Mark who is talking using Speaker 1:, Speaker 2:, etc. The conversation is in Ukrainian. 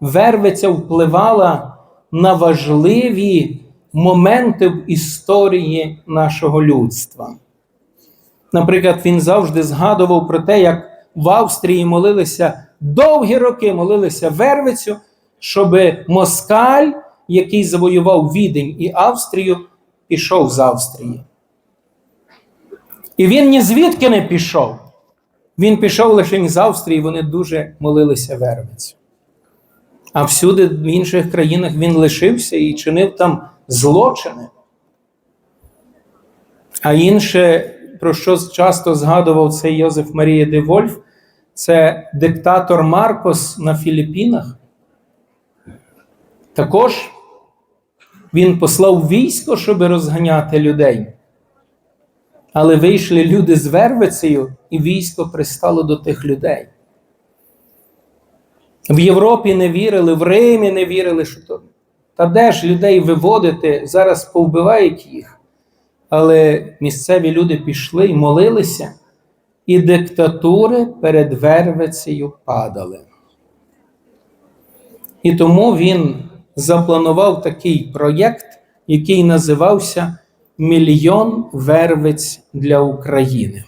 Speaker 1: Вервиця впливала на важливі моменти в історії нашого людства. Наприклад, він завжди згадував про те, як в Австрії молилися довгі роки молилися Вервицю, щоб москаль, який завоював Відень і Австрію, пішов з Австрії. І він ні звідки не пішов. Він пішов лише з Австрії, вони дуже молилися Вервицю. А всюди в інших країнах він лишився і чинив там злочини. А інше, про що часто згадував цей Йозеф Марія де Вольф, це диктатор Маркос на Філіппінах. Також він послав військо, щоб розганяти людей. Але вийшли люди з Вервицею, і військо пристало до тих людей. В Європі не вірили, в Римі не вірили, що то. Та де ж людей виводити, зараз повбивають їх. Але місцеві люди пішли і молилися, і диктатури перед Вервицею падали. І тому він запланував такий проєкт, який називався Мільйон вервиць для України.